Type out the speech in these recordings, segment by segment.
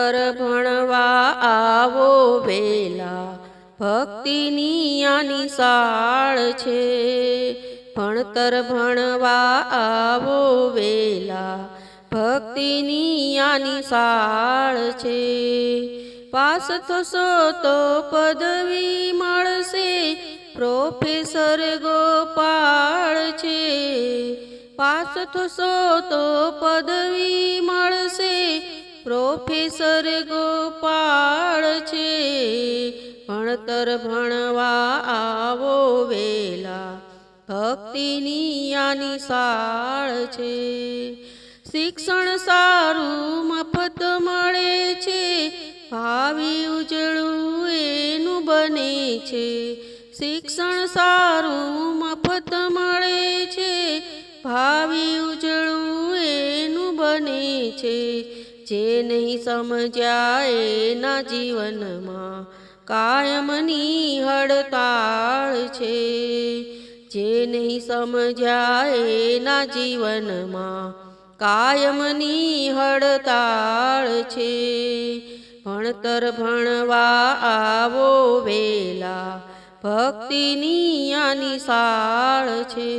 ભણવા આવો વેલા. ભક્તિની આની સાળ છે. ભણતર ભણવા આવો વેલા. ભક્તિની આની સાળ છે. પાસ થશો તો પદવી મળશે. પ્રોફેસર ગોપાળ છે. પાસ થશો તો પદવી મળશે પ્રોફેસર ગોપાળ છે. ભણતર ભણવા આવો વેલા. ભક્તિની આની સાળ છે. શિક્ષણ સારું મફત મળે છે. ભાવિ ઉજળું એનું બને છે. શિક્ષણ સારું મફત મળે છે. ભાવિ ઉજળું એનું બને છે. જે નહીં સમજ્યા એના જીવનમાં કાયમની હડતાળ છે. જે નહીં સમજ્યા એના જીવનમાં કાયમની હડતાળ છે. ભણતર ભણવા આવો વેલા ભક્તિની આની સાળ છે.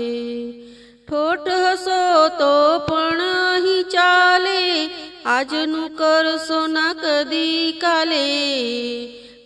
ઠોઠ હસો તો પણ અહીં ચાલે આજનું કરશો ના કદી કાલે?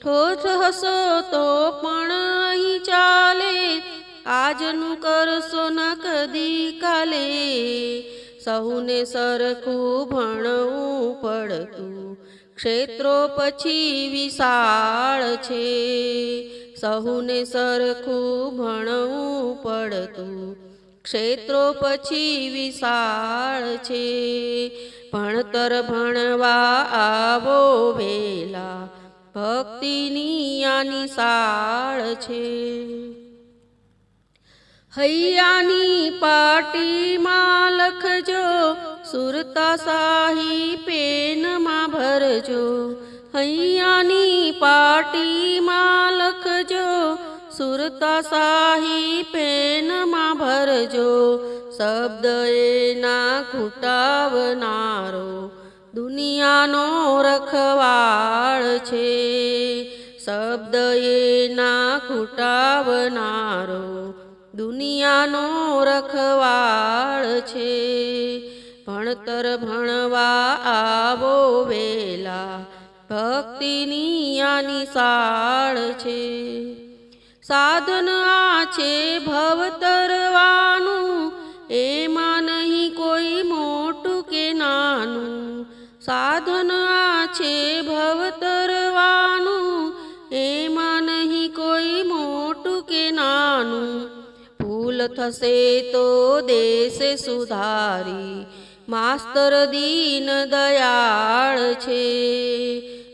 ઠોઠ હસો તો પણ અહીં ચાલે. આજનું કરશો ના કદી કાલે? સહુને સરખું ભણવું પડતું. ક્ષેત્રો પછી વિશાળ છે. સહુને સરખું ભણવું પડતું. ક્ષેત્રો પછી વિશાળ છે. ભણતર ભણવા આવો વેલા, ભક્તિની આની સાળ છે. હૈયાની પાટીમાં લખજો, સુરતા શાહી પેનમાં ભરજો. હૈયાની પાટીમાં લખજો સુરતા સાહી પેનમાં ભરજો. શબ્દ એના ખૂટાવનારો. દુનિયાનો રખવાળ છે. શબ્દ એના ખૂટાવનારો. દુનિયાનો રખવાળ છે. ભણતર ભણવા આવો વેલા. ભક્તિની આની સાળ છે. સાધન આ છે ભવતરવાનું એમાં નહીં કોઈ મોટું કે નાનું. સાધન આ છે ભવતરવાનું એમાં નહીં કોઈ મોટું કે નાનું. ભૂલ થશે તો દેશે સુધારી, માસ્તર દીન દયાળ છે.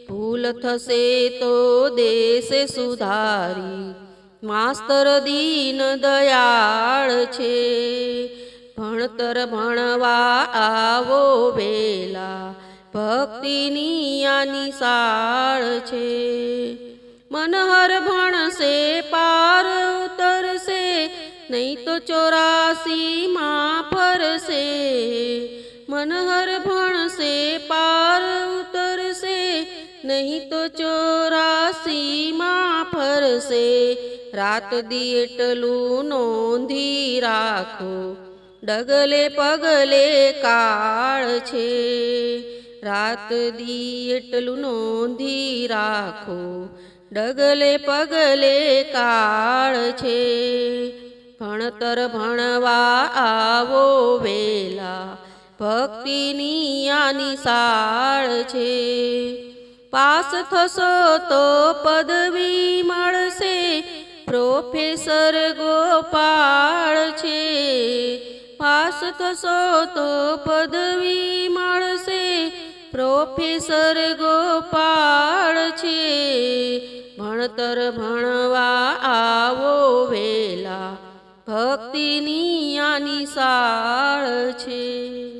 ભૂલ થશે તો દેશ સુધારી માસ્તર દીન દયાળ છે. ભણતર ભણવા આવો વેલા, ભક્તિની આની સાળ છે. મનહર ભણશે, પાર ઉતરશે, નહીં તો ચોરાસીમાં ફરશે. મનહર ભણશે, પાર ઉતરશે, નહીં તો ચોરાસીમાં ફરશે. રાત દી એટલું નોંધી રાખો. ડગલે પગલે કાળ છે. રાત દી એટલું નોંધી રાખો. ડગલે પગલે કાળ છે. ભણતર ભણવા આવો વેલા. ભક્તિની આની સાળ છે. પાસ થશો તો પદવી મળશે. પ્રોફેસર ગોપાળ છે. પાસ થશો તો પદવી મળશે પ્રોફેસર ગોપાળ છે. ભણતર ભણવા આવો વેલા ભક્તિની આની સાળ છે.